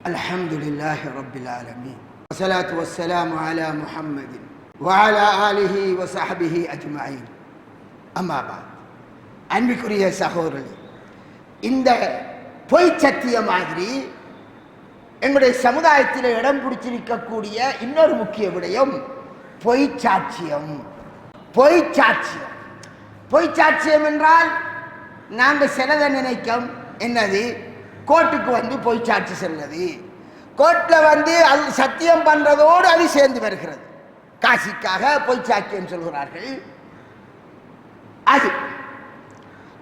الحمد لله رب العالمين والصلاة والسلام على محمد وعلى آله وصحبه أجمعين أما بعد அன்பிற்குரிய சகோதரர்களே இந்த பொய் சத்திய மாதிரி எங்களுடைய சமுதாயத்தில் இடம் பிடிச்சிருக்கக்கூடிய இன்னொரு முக்கிய விடயம் பொய் சாட்சியம் பொய் சாட்சியம் பொய் சாட்சியம் என்றால் நாங்கள் சிலதை நினைக்கும் என்னது கோர்ட்டுக்கு வந்து பொய் சாட்சி செல்வது கோர்ட்டில் வந்து அது சத்தியம் பண்றதோடு அது சேர்ந்து வருகிறது. காசிக்காக பொய் சாட்சியம் சொல்கிறார்கள். அது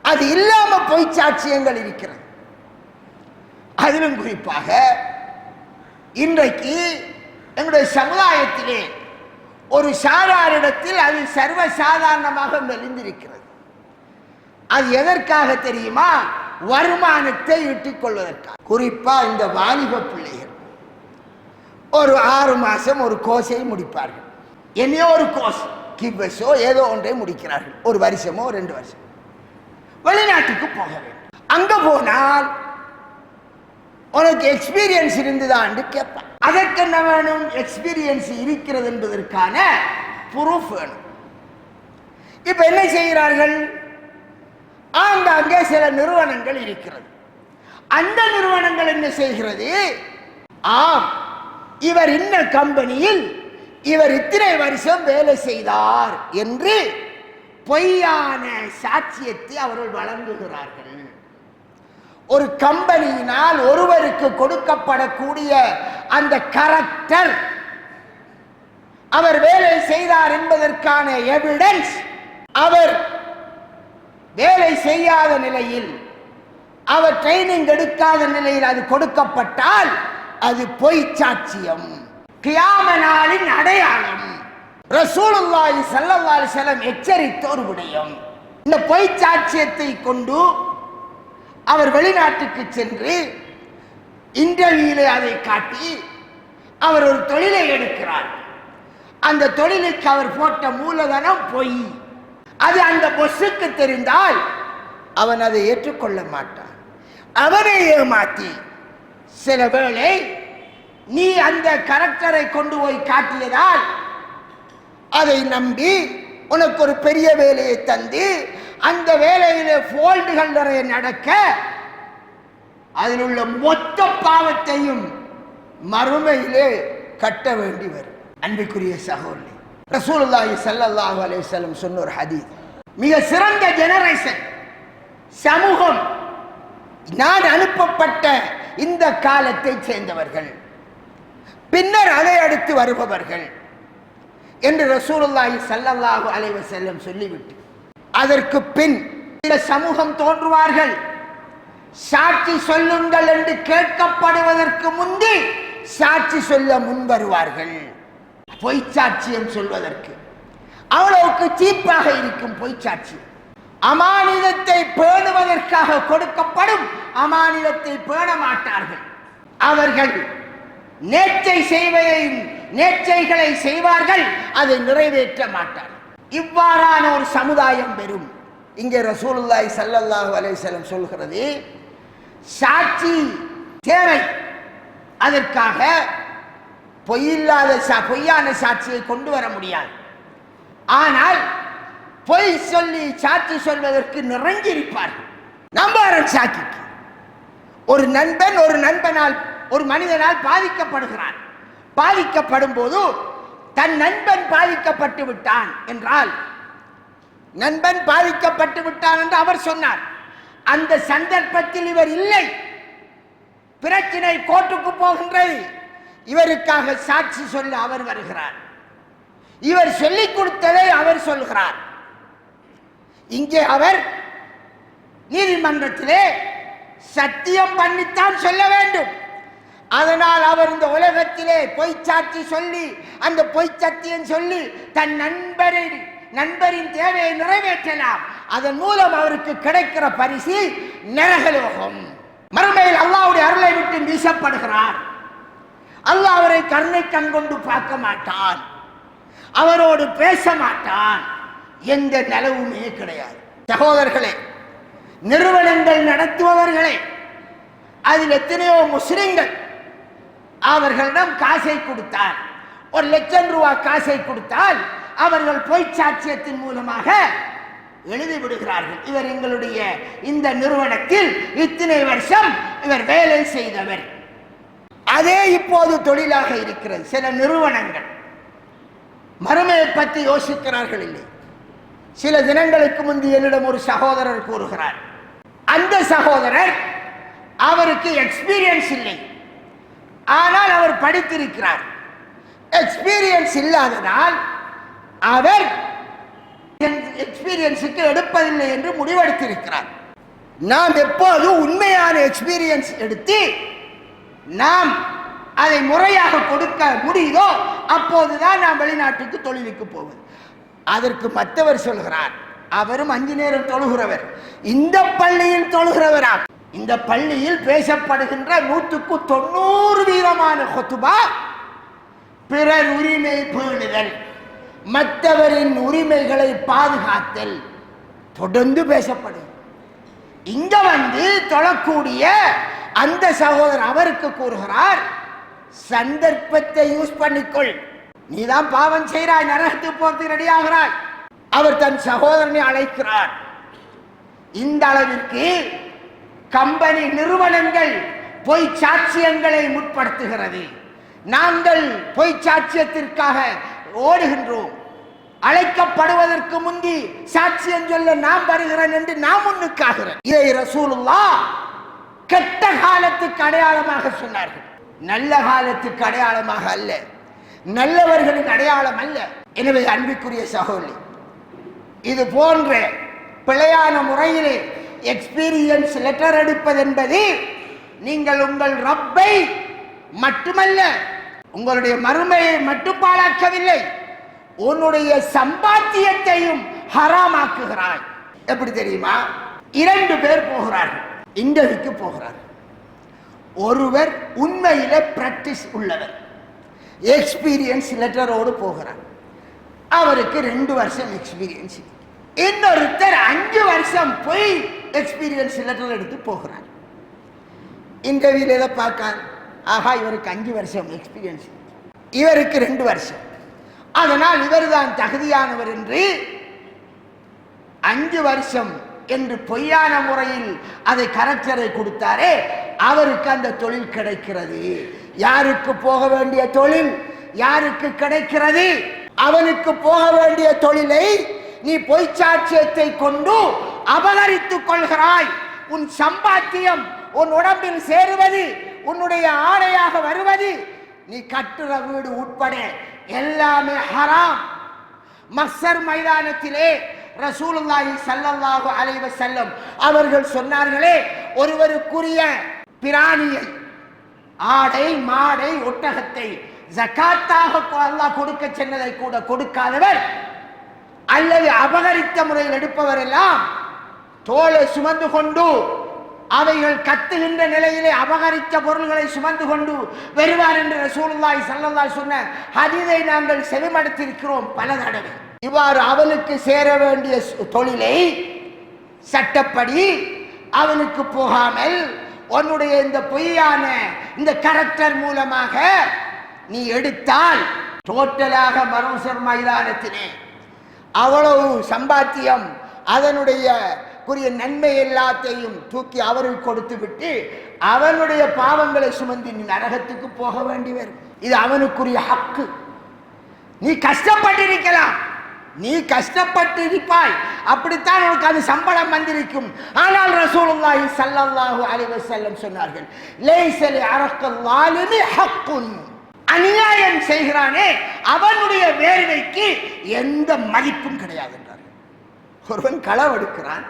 அது இல்லாமல் பொய் சாட்சியங்கள் இருக்கிறது. அதிலும் குறிப்பாக இன்றைக்கு எங்களுடைய சமுதாயத்திலே ஒரு சாதாரிடத்தில் அது சர்வ சாதாரணமாக மெலிந்திருக்கிறது. அது எதற்காக தெரியுமா? வருமானத்தை ஈட்டிக் கொள்வதற்காக குறிப்பா இந்த வாலிப பிள்ளைகள். ஒரு ஆறு மாசம் ஒரு கோர்ஸை முடிப்பார்கள். என்னையோ ஒரு கோர்ஸ் கிப்பஸோ ஏதோ ஒன்றை முடிக்கிறார்கள். ஒரு வருஷமோ ரெண்டு வருஷம். வெளிநாட்டுக்கு போக வேண்டும். அங்க போனால் உனக்கு எக்ஸ்பீரியன்ஸ் இருந்ததான்னு கேட்பான். அதற்கு என்ன வேணும்? எக்ஸ்பீரியன்ஸ் இருக்கிறது என்பதற்கான ப்ரூஃப் வேணும். இப்ப என்ன செய்கிறார்கள்? ஆங்காங்கே சில நிறுவனங்கள் இருக்கிறது. அந்த நிறுவனங்கள் என்ன செய்கிறது? ஆம் இவர் இன்ன கம்பெனியில் இவர் இத்தனை வருஷம் வேலை செய்தார் என்று பொய்யான சாட்சியத்தை அவர்கள் வழங்குகிறார்கள். ஒரு கம்பெனியினால் ஒருவருக்கு கொடுக்கப்படக்கூடிய அந்த கரெக்டர் அவர் வேலை செய்தார் என்பதற்கான எவிடன்ஸ் அவர் வேலை செய்யாத நிலையில் அவர் ட்ரைனிங் எடுக்காத நிலையில் அது கொடுக்கப்பட்டால் அது பொய் சாட்சியம். கியாம நாளின் அடையாளம். ரசூலுல்லாஹி ஸல்லல்லாஹு அலைஹி வஸல்லம் எச்சரித்த ஒரு விடயம். இந்த பொய் சாட்சியத்தை கொண்டு அவர் வெளிநாட்டுக்கு சென்று இன்டர்வியூல அதை காட்டி அவர் ஒரு தொழிலை எடுக்கிறார். அந்த தொழிலுக்கு அவர் போட்ட மூலதனம் பொய். அது அந்த பொஸ்ஸுக்கு தெரிந்தால் அவன் அதை ஏற்றுக்கொள்ள மாட்டான். அவனை ஏமாத்தி சில வேளை நீ அந்த கரெக்டரை கொண்டு போய் காட்டியதால் அதை நம்பி உனக்கு ஒரு பெரிய வேலையை தந்து அந்த வேலையில போல்டுகள் நிறைய நடக்க அதில் உள்ள மொத்த பாவத்தையும் மறுமையிலே கட்ட வேண்டி வரும். அன்புக்குரிய சகோதரி ரசூலுல்லாஹி ஸல்லல்லாஹு அலைஹி வஸல்லம் சொன்ன ஒரு ஹதீஸ். மிக சிறந்த ஜெனரேஷன் சமூகம் நான் அனுப்பப்பட்ட இந்த காலத்தை சேர்ந்தவர்கள் பின்னர் அதை அடுத்து வருபவர்கள் என்று ரசூலுல்லாஹி ஸல்லல்லாஹு அலைஹி வஸல்லம் சொல்லிவிட்டு அதற்கு பின் இந்த சமூகம் தோன்றுவார்கள். சாட்சி சொல்லுங்கள் என்று கேட்கப்படுவதற்கு முந்தி சாட்சி சொல்ல முன் வருவார்கள். பொய்ச்சாட்சியம் சொல்வதற்கு. அவ்வளவுக்கு சீப்பாக இருக்கும் பொய்ச்சாட்சியம் அமானிதத்தை பேணுவதற்காக கொடுக்கப்படும் அமானிதத்தை பேண மாட்டார்கள். அவர்கள் நேர்ச்சை செய்வதை நேச்சைகளை செய்வார்கள் அதை நிறைவேற்ற மாட்டார்கள் இவ்வாறான ஒரு சமுதாயம் பெறும். இங்கே ரசூலுல்லாய் சல்லல்லாஹு அலைஹி சொல்கிறது சாட்சி தேவை. அதற்காக பொய்யில்லாத சா பொய்யான சாட்சியை கொண்டு வர முடியாது. ஆனால் பொய் சொல்லி சாட்சி சொல்வதற்கு நிறைஞ்சிருப்பார்கள். நம்பாரன் சாட்சிக்கு ஒரு நண்பன் ஒரு நண்பனால் ஒரு மனிதனால் பாதிக்கப்படுகிறான். பாதிக்கப்படும் போது தன் நண்பன் பாதிக்கப்பட்டு விட்டான் என்றால் நண்பன் பாதிக்கப்பட்டு விட்டான் என்று அவர் சொன்னார். அந்த சந்தர்ப்பத்தில் இவர் இல்லை. பிரச்சனை கோர்ட்டுக்கு போகின்றது. இவருக்காக சாட்சி சொல்ல அவர் வருகிறார். இவர் சொல்லிக் கொடுத்ததை அவர் சொல்கிறார். இங்கே அவர் நீதிமன்றத்திலே சத்தியம் பண்ணித்தான் சொல்ல வேண்டும். அதனால் அவர் இந்த உலகத்திலே பொய் சாட்சி சொல்லி அந்த பொய் சத்தியம் சொல்லி தன் நண்பரின் நண்பரின் தேவையை நிறைவேற்றலாம். அதன் மூலம் அவருக்கு கிடைக்கிற பரிசு நரகலோகம் மறுமையில் அல்லாவுடைய அருளை விட்டு வீசப்படுகிறார். அல்லாஹ் அவரை கருணை கண் கொண்டு பார்க்க மாட்டான். அவரோடு பேச மாட்டான். எந்த நிலவுமே கிடையாது. சகோதரர்களே நிறுவனங்கள் நடத்துபவர்களே அதில் எத்தனையோ முஸ்லிம்கள் அவர்களிடம் காசை கொடுத்தார். ஒரு லட்சம் ரூபா காசை கொடுத்தால் அவர்கள் பொய் சாட்சியத்தின் மூலமாக எழுதி விடுகிறார்கள். இவர் எங்களுடைய இந்த நிறுவனத்தில் இத்தனை வருஷம் இவர் வேலை செய்தவர். அதே இப்போது தொழிலாக இருக்கிறது. சில நிறுவனங்கள். மறுமையை பற்றி யோசிக்கிறார்கள் இல்லை. சில தினங்களுக்கு முந்தி என்னிடம் ஒரு சகோதரர் கூறுகிறார். அந்த சகோதரர் அவருக்கு எக்ஸ்பீரியன்ஸ் இல்லை. ஆனால் அவர் படித்திருக்கிறார். எக்ஸ்பீரியன்ஸ் இல்லாததால் அவர் எக்ஸ்பீரியன்ஸுக்கு எடுப்பதில்லை என்று முடிவெடுத்திருக்கிறார். நாம் எப்போது உண்மையான எக்ஸ்பீரியன்ஸ் எடுத்து நாம் அதை முறையாக கொடுக்க முடியுதோ அப்போதுதான் நாம் வெளிநாட்டுக்கு தொழிலுக்கு போவது. அதற்கு மற்றவர் சொல்கிறார் அவரும் அஞ்சு நேரம் தொழுகிறவர். இந்த பள்ளியில் தொழுகிறவரா? இந்த பள்ளியில் பேசப்படுகின்ற நூற்றுக்கு தொண்ணூறு வீதமான கொத்துபா பிறர் உரிமை பேணுதல் மற்றவரின் உரிமைகளை பாதுகாத்தல் தொடர்ந்து பேசப்படும். இங்க வந்து தொழக்கூடிய அந்த சகோதரர் அவருக்கு கூறுகிறார் சந்தர்ப்பத்தை யூஸ் பண்ணிக்கொள். நீதான் பாவம் செய்கிறாய் நரகத்துக்கு போறதுக்கு ரெடியாகிறாய் அவர் தன் சகோதரனை அழைக்கிறார். இந்த அளவிற்கு கம்பெனி நிறுவனங்கள் பொய் சாட்சியங்களை முற்படுத்துகிறது. நாங்கள் பொய் சாட்சியத்திற்காக ஓடுகின்றோம். அழைக்கப்படுவதற்கு முந்தி சாட்சியம் சொல்ல நாம் வருகிறேன் என்று நாம் முன்னுக்காகிறேன் இதை ரசூலுல்லா கெட்ட காலத்துக்கு அடையாளமாக சொன்னார்கள். நல்ல காலத்துக்கு அடையாளமாக அல்ல. நல்லவர்களின் அடையாளம் அல்ல. எனவே அன்பிற்குரிய சகோதரி இது போன்ற பிழையான முறையிலே எக்ஸ்பீரியன்ஸ் லெட்டர் எடுப்பது என்பது நீங்கள் உங்கள் ரப்பை மட்டுமல்ல உங்களுடைய மறுமையை மட்டும் பாழாக்கவில்லை உன்னுடைய சம்பாத்தியத்தையும் ஹராமாக்குகிறாய். எப்படி தெரியுமா? இரண்டு பேர் போகிறார்கள். இன்டர்வியூக்கு போகிறார். ஒருவர் உண்மையில பிராக்டிஸ் உள்ளவர். எக்ஸ்பீரியன்ஸ் லெட்டரோடு போகிறார். அவருக்கு ரெண்டு வருஷம் எக்ஸ்பீரியன்ஸ் இன்னொருத்தர் அஞ்சு வருஷம் போய் எக்ஸ்பீரியன்ஸ் லெட்டர் எடுத்து போகிறார். இன்டர்வியூல எதை பார்க்க ஆஹா இவருக்கு அஞ்சு வருஷம் எக்ஸ்பீரியன்ஸ் இவருக்கு ரெண்டு வருஷம். அதனால் இவர்தான் தகுதியானவர் என்று அஞ்சு வருஷம் என்று பொய்யான முறையில் அதை கரெக்டரை கொடுத்தாரே அவருக்கு அந்த தொழில் கிடைக்கிறது. யாருக்கு போக வேண்டிய தொழில்? யாருக்கு கிடைக்கிறது? அவனுக்கு போக வேண்டிய தொழிலை நீ பொய்ச்சாட்சியத்தை கொண்டு அபகரித்துக் கொள்கிறாய். உன் சம்பாத்தியம் உன் உடம்பில் சேருவது உன்னுடைய ஆடையாக வருவது நீ கட்டுற வீடு உட்பட எல்லாமே ஹராம். மக்சர் மைதானத்திலே ரசூலுல்லாஹி சல்லல்லாஹு அலைஹி வஸல்லம் அவர்கள் சொன்னார்களே ஒருவருக்குரிய பிராணியை ஆடை மாடை ஒட்டகத்தை ஜகாத்தாக அல்லாஹ் கொடுக்க சென்னதை கூட கொடுக்காதவர் அல்லது அபகரித்த முறையில் எடுப்பவர் எல்லாம் தோலை சுமந்து கொண்டு அவைகள் கத்துகின்ற நிலையிலே அபகரித்த பொருள்களை சுமந்து கொண்டு வருவார் என்று ரசூலுல்லாஹி ஸல்லல்லாஹு சொன்ன ஹதீதை நாங்கள் செவிமடுத்திருக்கிறோம் பல தடவை. இவ்வாறு அவனுக்கு சேர வேண்டிய தொழிலை சட்டப்படி அவனுக்கு போகாமல் உன்னுடைய இந்த பொய்யான இந்த கரெக்டர் மூலமாக நீ எடுத்தால் டோட்டலாக மருசர் மைதானத்தினே அவ்வளவு சம்பாத்தியம் அதனுடைய குறிய நன்மை எல்லாத்தையும் தூக்கி அவருக்கு கொடுத்து விட்டு அவனுடைய பாவங்களை சுமந்து நீ நரகத்துக்கு போக வேண்டி வரும். இது அவனுக்குரிய ஹக்கு. நீ கஷ்டப்பட்டிருக்கலாம். நீ கஷ்டப்பட்டிருப்பாய். அப்படித்தான் உனக்கு அது சம்பளம் வந்திருக்கும். ஆனால் ரசூலுல்லாஹி சல்லல்லாஹு அலைஹி வஸல்லம் சொன்னார்கள் லைஸல் அரக்கல் வாலிமி ஹக்குன். அநியாயம் செய்கிறானே அவனுடைய வேர்வைக்கு எந்த மதிப்பும் கிடையாது என்றார்கள். ஒருவன் களவெடுக்கிறான்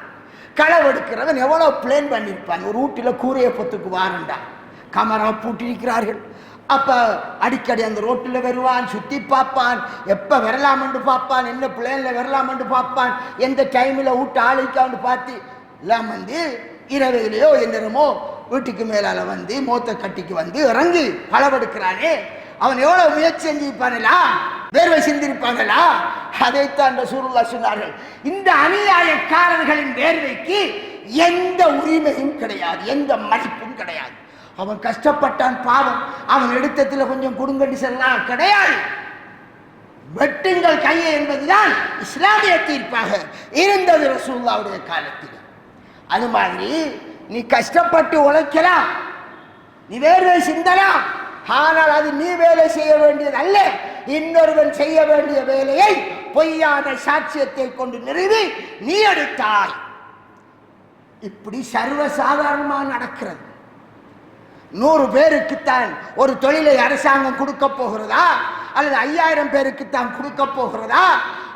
களவெடுக்கிறவன் எவ்வளோ பிளேன் பண்ணியிருப்பான். ஒரு வீட்டில் கூரையை பொத்துக்கு வாரண்டா. கமரா பூட்டியிருக்கிறார்கள். அப்போ அடிக்கடி அந்த ரோட்டில் வருவான் சுற்றி பார்ப்பான். எப்போ வரலாமென்று பார்ப்பான் என்ன பிளேனில் வரலாமென்று பார்ப்பான் எந்த டைமில் வீட்டு ஆளுக்கான்னு பார்த்து எல்லாம் வந்து இரவுகளையோ எந்திரமோ வீட்டுக்கு மேலால் வந்து மூத்த கட்டிக்கு வந்து இறங்கி களவெடுக்கிறானே அவன் எவ்வளோ முயற்சி செஞ்சிருப்பானலா வேர்வை சிந்திருப்பாங்களா அதைத்தான் சூருல்லா சொன்னார்கள். இந்த அநியாயக்காரர்களின் வேர்வைக்கு எந்த உரிமையும் கிடையாது எந்த மதிப்பும் கிடையாது. அவன் கஷ்டப்பட்டான் பாவம். அவன் எடுத்தத்துல கொஞ்சம் கொடுங்கடி செல்லாம் கிடையாது. வெட்டுங்கள் கையை என்பதுதான் இஸ்லாமிய தீர்ப்பாக இருந்தது ரசூல்லாவுடைய காலத்தில். அது மாதிரி நீ கஷ்டப்பட்டு உழைக்கலாம். நீ வேர்வை சிந்தலாம். ஆனால் அது நீ வேலை செய்ய வேண்டியது அல்ல. இன்னொருவன் செய்ய வேண்டிய வேலையை பொய்யான சாட்சியத்தை கொண்டு நிறுவி நீ எடுத்தாய். இப்படி சர்வசாதாரணமாக நடக்கிறது. நூறு பேருக்குத்தான் ஒரு தொழிலை அரசாங்கம் கொடுக்க போகிறதா? அல்லது ஐயாயிரம் பேருக்குத்தான் கொடுக்க போகிறதா?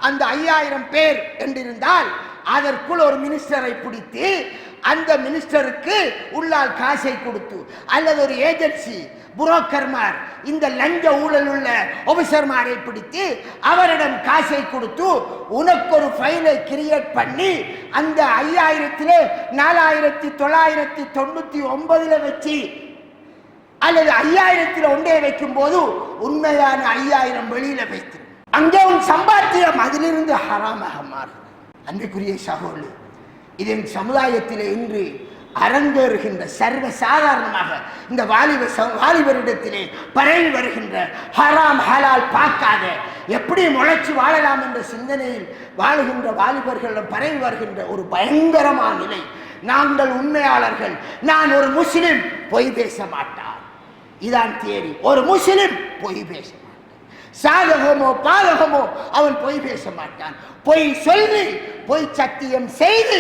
அந்த ஐயாயிரம் பேர் என்றிருந்தால் அதற்குள் ஒரு மினிஸ்டரை பிடித்து அந்த மினிஸ்டருக்கு உள்ளால் காசை கொடுத்து அல்லது ஒரு ஏஜென்சி புரோக்கர்மார் இந்த லஞ்ச ஊழல் உள்ள ஆபிசர்மாரை பிடித்து அவரிடம் காசை கொடுத்து உனக்கு ஒரு ஃபைலை கிரியேட் பண்ணி அந்த ஐயாயிரத்திலே நாலாயிரத்தி தொள்ளாயிரத்தி தொண்ணூற்றி ஒன்பதில் வச்சு அல்லது ஐயாயிரத்தில் ஒன்றே வைக்கும் போது உண்மையான ஐயாயிரம் வெளியில வைத்து. அங்கே உன் சம்பாத்தியம் அதிலிருந்து ஹராமாக மாறும் அன்புக்குரிய சகோதரி இதன் சமுதாயத்திலே இன்று அரங்கேறுகின்ற சர்வ சாதாரணமாக இந்த வாலிப ச- வாலிபரிடத்திலே பரவி வருகின்ற ஹராம் ஹலால் பார்க்காத எப்படி முளைச்சி வாழலாம் என்ற சிந்தனையில் வாழுகின்ற வாலிபர்களிடம் பரவி வருகின்ற ஒரு பயங்கரமான நிலை. நாங்கள் உண்மையாளர்கள் நான் ஒரு முஸ்லிம் பொய் பேச மாட்டேன். இதான் தேடி. ஒரு முஸ்லிம் பொய் பேச மாட்டான். சாதகமோ பாதகமோ அவன் பொய் பேச மாட்டான். பொய் சொல்லி பொய் சத்தியம் செய்து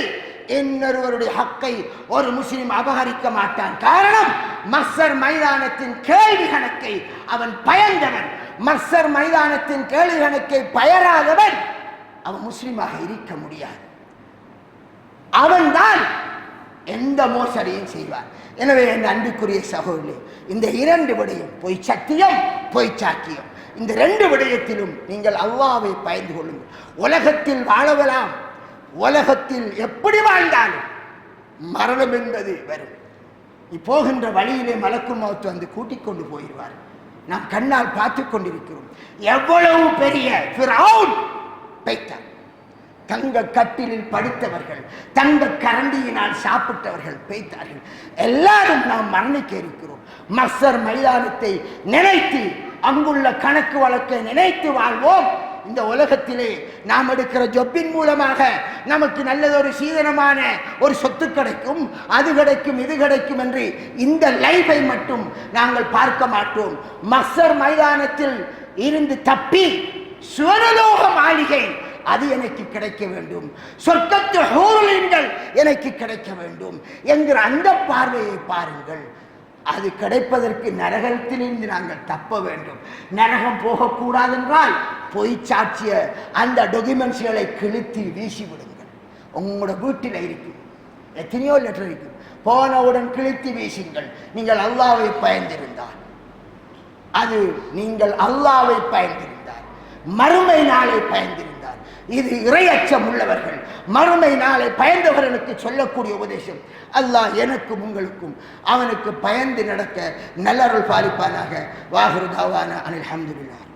இன்னொருவருடைய ஹக்கை ஒரு முஸ்லிம் அபகரிக்க மாட்டான். காரணம் மஸ்ஸர் மைதானத்தின் கேள்வி கணக்கை அவன் பயந்தவன். மஸ்ஸர் மைதானத்தின் கேள்வி கணக்கை பயராதவன். அவன் முஸ்லீமாக இருக்க முடியாது. அவன்தான் எந்த மோசடியும் செய்வார். எனவே என் அன்புக்குரிய சகோதரி இந்த இரண்டு விடயம் பொய் சத்தியம் பொய் சாக்கியம். இந்த ரெண்டு விடயத்திலும் நீங்கள் அவ்வாவை பயந்து கொள்ளுங்கள். உலகத்தில் வாழவலாம். உலகத்தில் எப்படி வாழ்ந்தாலும் மரணம் என்பது வரும். நீ போகின்ற வழியிலே மலக்கு மௌத்து வந்து கூட்டிக் கொண்டு போயிடுவார். நாம் கண்ணால் பார்த்து கொண்டிருக்கிறோம். எவ்வளவு பெரிய ஃபிரௌன் பெய்தார் தங்க கட்டிலில் படித்தவர்கள் தங்க கரண்டியினால் சாப்பிட்டவர்கள் பேய்த்தார்கள். எல்லாரும் நாம் மரணிக்க இருக்கிறோம். மஸ்ஸர் மைதானத்தை நினைத்து அங்குள்ள கணக்கு வழக்கை நினைத்து வாழ்வோம். இந்த உலகத்திலே நாம் எடுக்கிற ஜொப்பின் மூலமாக நமக்கு நல்லதொரு சீதனமான ஒரு சொத்து கிடைக்கும் அது கிடைக்கும் இது கிடைக்கும் என்று இந்த லைஃபை மட்டும் நாங்கள் பார்க்க மாட்டோம். மஸ்ஸர் மைதானத்தில் இருந்து தப்பி சுவரலோக மாளிகை அது எனக்கு கிடைக்க வேண்டும். சொர்க்கத்து ஹூரலின்கள் எனக்கு கிடைக்க வேண்டும் என்கிற அந்த பார்வையை பாருங்கள். அது கிடைப்பதற்கு நரகத்திலிருந்து நாங்கள் தப்ப வேண்டும். நரகம் போகக்கூடாது என்றால் பொய் சாட்சிய அந்த டொக்குமெண்ட்ஸ்களை கிழித்து வீசி விடுங்கள் உங்களோட வீட்டில் இருக்கும் எத்தனையோ லெட்டர் இருக்கும் போனவுடன் கிழித்து வீசுங்கள். நீங்கள் அல்லாவை பயந்திருந்தால். அது நீங்கள் அல்லாவை பயந்திருந்தார் மறுமை நாளை பயந்திருந்தார் இது இரையச்சம் உள்ளவர்கள். மறுமை நாளை பயந்தவர்களுக்கு சொல்லக்கூடிய உபதேசம். அல்லாஹ் எனக்கும் உங்களுக்கும் அவனுக்கு பயந்து நடக்க நல்லருள் பாலிப்பானாக. வாகுரு தாவான அனில் அஹமதுல்லாஹ்